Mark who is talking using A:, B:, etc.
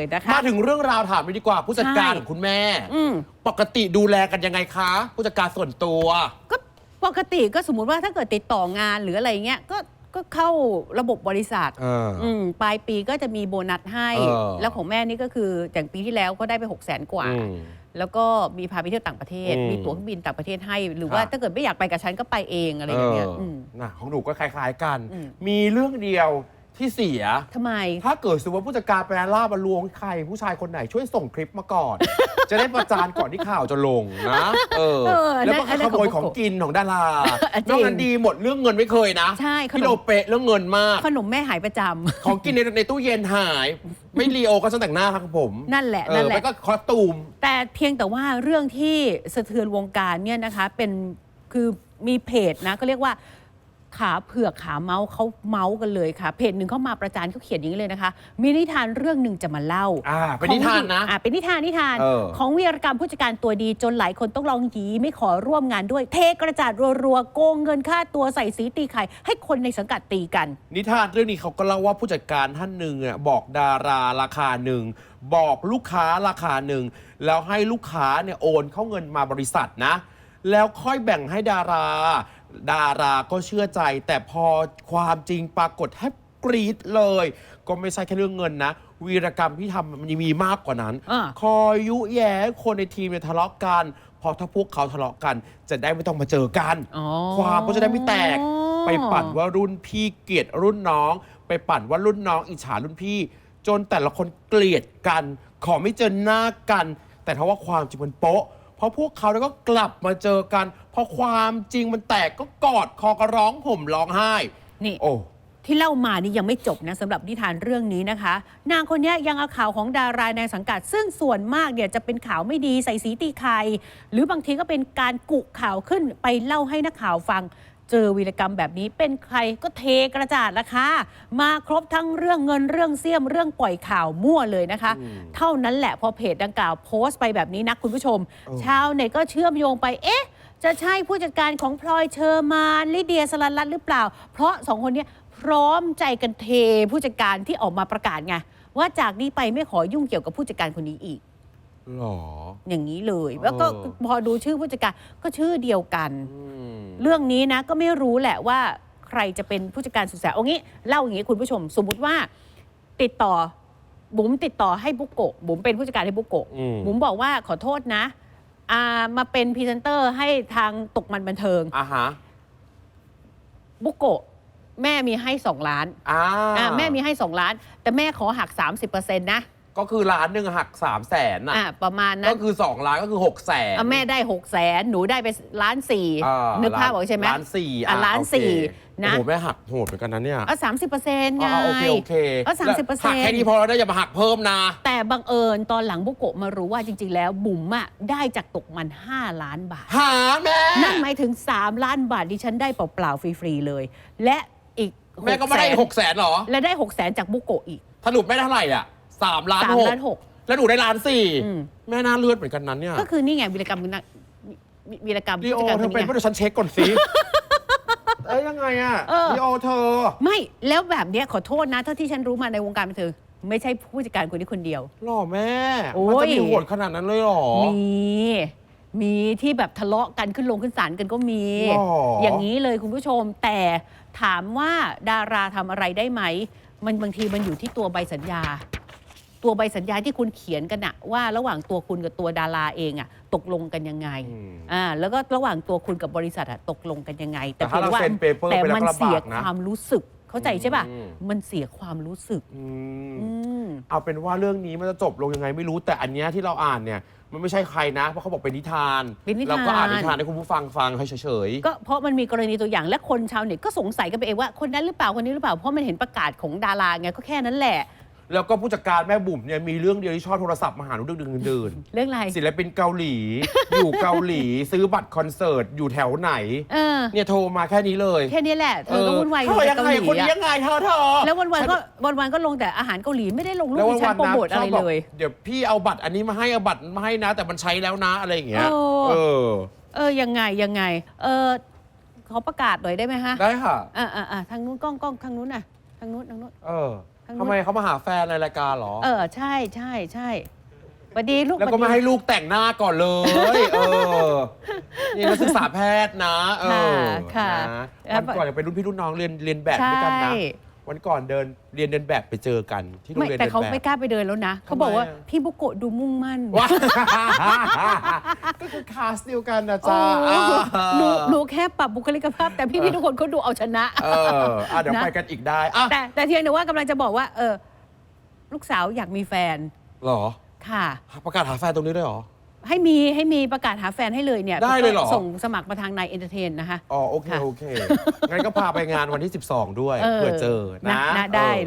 A: เลยนะคะ
B: มาถึงเรื่องราวถามเลยดีกว่า ผู้จัดการ
A: ใช่
B: ของคุณแม่
A: อืม
B: ปกติดูแลกันยังไงคะ ผู้จัดการส่วนตัว
A: ก็ปกติก็สมมุติว่าถ้าเกิดติดต่องานหรืออะไรเงี้ยก็ก็เข้าระบบบริษัท
B: เอออ
A: อืมปลายปีก็จะมีโบนัสให้
B: เออ
A: แล้วของแม่นี่ก็คืออย่างปีที่แล้วก็ได้ไป6 0แสนกว่า
B: อืม
A: แล้วก็มีพาไปเที่ยวต่างประเทศ
B: อืม
A: มีตั๋วเครื่องบินต่างประเทศให้ หรือว่า
B: ครับ
A: ถ้าเกิดไม่อยากไปกับฉันก็ไปเองอะไรอย่างเงี้ย
B: เออ
A: ม
B: น่ะของหนูก็คล้าย ๆกัน
A: อืม
B: มีเรื่องเดียว ที่เสีย
A: ทำไม
B: ถ้าเกิดสมมติว่าผู้จัดการไปล่าบรรลวงใคร ผู้ชายคนไหนช่วยส่งคลิปมาก่อน จะได้ประจานก่อนที่ข่าวจะลงนะ เออ
A: เออ
B: แล้วก็
A: อันนั้
B: ข
A: น
B: โมย
A: ของ
B: ของกินของดารา
A: จริง
B: นอกนั้นดีหมดเรื่องเงินไม่เคยนะ
A: ใช่ขนม
B: พี่โดเปะเรื่องเงินมาก
A: ขนมแม่หายประจำ
B: ของกินในในตู้เย็นหาย ไม่รีโอก็ช่างแต่งหน้าครับผม
A: นั่นแหละ
B: เอ
A: นั่
B: อน
A: แห
B: แล้
A: ละ
B: วก็คอสตูม
A: แต่เพียงแต่ว่าเรื่องที่สะเทือนวงการเนี่ยนะคะเป็นคือมีเพจนะก็เรียกว่า ขาเผือกขาเมาส์เขาเมาส์กันเลยค่ะ เพจหนึ่งเขามาประจานเขาเขียนอย่างนี้เลยนะคะ มีนิทานเรื่องหนึ่งจะมาเล่า
B: อ่าเป็นนิทานนะ
A: อ่าเป็นนิทานนิทาน
B: เออ
A: ของวีรกรรมผู้จัดการตัวดีจนหลายคนต้องลองหยีไม่ขอร่วมงานด้วย เทกระจาดรัวๆโกงเงินค่าตัวใส่สีตีไข่ให้คนในสังกัดตีกัน
B: นิทานเรื่องนี้เขาก็เล่าว่าผู้จัดการท่านหนึ่งอะบอกดาราราคาหนึ่ง บอกลูกค้าราคาหนึ่ง แล้วให้ลูกค้าเนี่ยโอนเข้าเงินมาบริษัทนะ แล้วค่อยแบ่งให้ดารา ดาราก็เชื่อใจ แต่พอความจริงปรากฏแทบกรี๊ดเลย ก็ไม่ใช่แค่เรื่องเงินนะ วีรกรรมที่ทำมันยังมีมากกว่านั้น
A: อ่า
B: คอยยุแย้คนในทีมเนี่ยทะเลาะกันพอถ้าพวกเขาทะเลาะกัน จะได้ไม่ต้องมาเจอกัน
A: อ๋อ
B: ความก็จะได้ไม่แตก ไปปั่นว่ารุ่นพี่เกลียดรุ่นน้อง ไปปั่นว่ารุ่นน้องอิจฉารุ่นพี่ จนแต่ละคนเกลียดกัน ขอไม่เจอหน้ากัน แต่ถ้าว่าความจริงมันโป๊ะ เพราะพวกเขาแล้วก็กลับมาเจอกัน พอความจริงมันแตกก็กอดคอก็ร้องห่มร้องไห้
A: นี่
B: โอ้
A: ที่เล่ามานี่ยังไม่จบนะสำหรับนิทานเรื่องนี้นะคะ นางคนเนี้ยยังเอาข่าวของดาราในสังกัด ซึ่งส่วนมากเนี่ยจะเป็นข่าวไม่ดีใส่สีตีไข่หรือบางทีก็เป็นการกุข่าวขึ้นไปเล่าให้นักข่าวฟัง เจอวีรกรรมแบบนี้เป็นใครก็เทกระจาดละค่ะมาครบทั้งเรื่องเงินเรื่องเสี้ยมเรื่องปล่อยข่าวมั่วเลยนะคะ
B: อืม
A: เท่านั้นแหละพอเพจดังกล่าวโพสต์ไปแบบนี้นะคุณผู้ชม
B: เออ
A: ชาวเน็ตก็เชื่อมโยงไปเอ๊ะจะใช่ผู้จัดการของพลอยเชอร์มานลิเดียสลันรัตน์หรือเปล่า เพราะสองคนเนี้ยพร้อมใจกันเทผู้จัดการที่ออกมาประกาศไงว่าจากนี้ไปไม่ขอยุ่งเกี่ยวกับผู้จัดการคนนี้อีก
B: หรอ
A: อย่างนี้เลย แล้วก็
B: เออ
A: พอดูชื่อผู้จัดการก็ชื่อเดียวกัน
B: อืม
A: เรื่องนี้นะก็ไม่รู้แหละว่าใครจะเป็นผู้จัดการสุดแสบเอางี้เล่าอย่างนี้คุณผู้ชม สมมุติว่าติดต่อบุ๋มติดต่อให้บุกโกะบุ๋มเป็นผู้จัดการให้บุกโกะ
B: อืม
A: บุ๋มบอกว่าขอโทษนะอ่ามาเป็นพรีเซนเตอร์ให้ทางตกมันบันเทิง
B: อะฮะ
A: บุกโกะแม่มีให้ 2 ล้าน
B: อ่า
A: อ่าแม่มีให้ 2 ล้าน แต่แม่ขอหัก 30%นะ
B: ก็คือล้านหนึ่งหักสามแสนน่ะ
A: อ่าประมาณนั้
B: ก็
A: น
B: คือสองล้านก็คือหกแสน
A: อะแม่ได้6 0แสนหนูได้ไปล้านสี่
B: อ่า
A: นึกภาพออกใช่ไหม
B: ล้านสี่
A: อะล้าน
B: โอเค
A: สี่นะ
B: โอ้โหแม่หักโหดเหมือนกันนะเนี่ย
A: เอาสามสิบเปอร์เซ็นต์ไง
B: อ่าโอเคโอเค
A: ก็30%
B: แล้วหักแค่นี้พอแล้วนะอย่ามาหักเพิ่มนะ
A: แต่บังเอิญตอนหลังบุกโกะมารู้ว่าจริง ๆ แล้วบุ๋มอะได้จากตกมัน 5 ล้านบาท
B: หาแม่
A: นั่นหมายถึง 3 ล้านบาทดิฉันได้เปล่าๆฟรีๆเลย และอีก
B: แม่ก็ไม่ได้
A: 600,000
B: หกแสนหรอ
A: และได้6 0แสนจากบุกโกะอีก
B: สรุปไม่ได้เท่าไหร่อะ สามล้าน
A: สาม
B: หก
A: ล้านหก
B: แล้วหนูได้ล้านสี่
A: อืม
B: แม่น่าเลือดเหมือนกันนั้นเนี่ย
A: ก็คือนี่ไงวีรกรรมคุณนะวีรกรรม
B: ลีโอ
A: ผู้จัดการ
B: เธ
A: ค
B: อนเป็น
A: นี้
B: ผู้
A: ไง
B: ดิฉันเช็คก่อนสิเอ้ยยังไงอะ
A: เออ
B: ลีโอเธอ
A: ไม่แล้วแบบเนี้ยขอโทษนะเท่าที่ฉันรู้มาในวงการบันเทิงไม่ใช่ผู้จัดการคนนี้คนเดียว
B: หล่อแม่
A: โอ้ย
B: มันจะมีโหดขนาดนั้นเลยเหรอ
A: มี มีที่แบบทะเลาะกันขึ้นลงขึ้นศาลกันก็มี
B: หรออ
A: อย่างนี้เลยคุณผู้ชม แต่ถามว่าดาราทำอะไรได้ไหม มันบางทีมันอยู่ที่ตัวใบสัญญา ตัวใบสัญญาที่คุณเขียนกันอะว่าระหว่างตัวคุณกับตัวดาราเองอะตกลงกันยังไง
B: อืม
A: อ่าแล้วก็ระหว่างตัวคุณกับบริษัทอะตกลงกันยังไง
B: แต่ถ้า
A: พียง
B: เราเซ็น paper
A: แต่
B: ไปแล้ว
A: มัน
B: ก็ลำบาก
A: เสีย
B: นะ
A: ความรู้สึก เข้าใจใช่ป่ะ
B: อืม
A: มันเสียความรู้สึก
B: อืม
A: อืม
B: เอาเป็นว่าเรื่องนี้มันจะจบลงยังไงไม่รู้แต่อันเนี้ยที่เราอ่านเนี่ย มันไม่ใช่ใครนะ เพราะเขาบอกเป็นนิทาน
A: เป็นนิทาน
B: เราก็อ่านนิทานให้คุณผู้ฟังฟังให้เฉย
A: ก็เพราะมันมีกรณีตัวอย่างและคนชาวเน็ตก็สงสัยกันไปเองว่าคนนั้นหรือเปล่าคนนี้หรือเปล่าเพราะมันเห็นประกาศของดาราไงก็แค่นั้นแหละ
B: ๆ แล้วก็ผู้จัดการแม่บุ๋มเนี่ยมีเรื่องเดียวที่ชอบโทรศัพท์มาหาหนูดึกๆดื่น
A: เรื่องอะไร
B: ๆศิลปินเกาหลี อยู่เกาหลีซื้อบัตรคอนเสิร์ตอยู่แถวไหน
A: เออ
B: เนี่ยโทรมาแค่นี้เลย
A: แค่นี้แหละเธอก็วุ่นวายอ
B: เธ
A: ยู่
B: อ
A: ใน
B: ยัง
A: เกา
B: ไง
A: หลี
B: คนนี้
A: อะ
B: ยังไงเธอเธอ
A: แล้ววันๆก็วันๆก็ลงแต่อาหารเกาหลีไม่ได้ลงรูป
B: แล้ว
A: ดิฉั
B: วัน
A: นโปร
B: ๆนะ
A: โมทอะไร
B: ชบบอก
A: เลย
B: เดี๋ยวพี่เอาบัตรอันนี้มาให้เอาบัตรมาให้นะ แต่มันใช้แล้วนะอะไรอย่างเงี้ย
A: โอ้
B: เออ
A: เออยังไงยังไง เออขอประกาศหน่อยได้ไหมฮะ
B: ได้ค่ะ
A: อ่าอ่าอ่าทางนู้นกล้องกล้องทางนู้นน่ะทางนู้นทางนู้น
B: เออ
A: ทาง
B: ทำ
A: นู้น
B: ไมเขามาหาแฟนในรายการเหรอ
A: เออ ใช่ใช่ใช่สวัสดีลูก
B: แล้วก็
A: สส
B: ไม่
A: ดี
B: ให้ลูกแต่งหน้าก่อนเลย เออ นี่นักศึกษาแพทย์นะ เออ
A: ค่ะ
B: นะ
A: ค่ะ
B: วันก่อนยังเป็นรุ่นพี่รุ่นน้องเรียนเรียนแบบด้วยกันนะ
A: ใช่
B: วันก่อนเดินเรียนเดินแบบไปเจอกันที่โรง
A: ไม่
B: เรียน
A: แต่
B: เดิน
A: เขา
B: แบบ
A: ไม่กล้าไปเดินแล้วนะ เขา
B: ทำไม
A: บอกว่า
B: อะ
A: พี่บุโกะดูมุ่งมั่น
B: ว้าก็คือคาสเดียวกันนะจ๊ะ
A: โอ้หนู
B: อ่า
A: หนูแค่ปรับบุคลิกภาพ แต่พี่พี่ๆทุกคนเขาดูเอาชนะ
B: เอออะเดี๋ยว
A: นะ
B: ไปกันอีกได้อะ
A: แต่แต่เทียงแต่ว่ากำลังจะบอกว่า เออ ลูกสาวอยากมีแฟน
B: เหรอ
A: ค่ะ
B: ประกาศหาแฟนตรงนี้ด้วยเหรอ
A: ให้มีให้มีประกาศหาแฟนให้เลยเนี่ย
B: ได้เลยเหรอ
A: ส่งสมัครมาทางนายเอนเตอร์เทนนะคะ
B: อ๋อ โอเค
A: ค่ะ
B: โอเค งั้นก็พาไปงานวันที่ 12 ด้วย
A: เออ
B: เผื่อเจอนะ
A: นะนะได้
B: เออ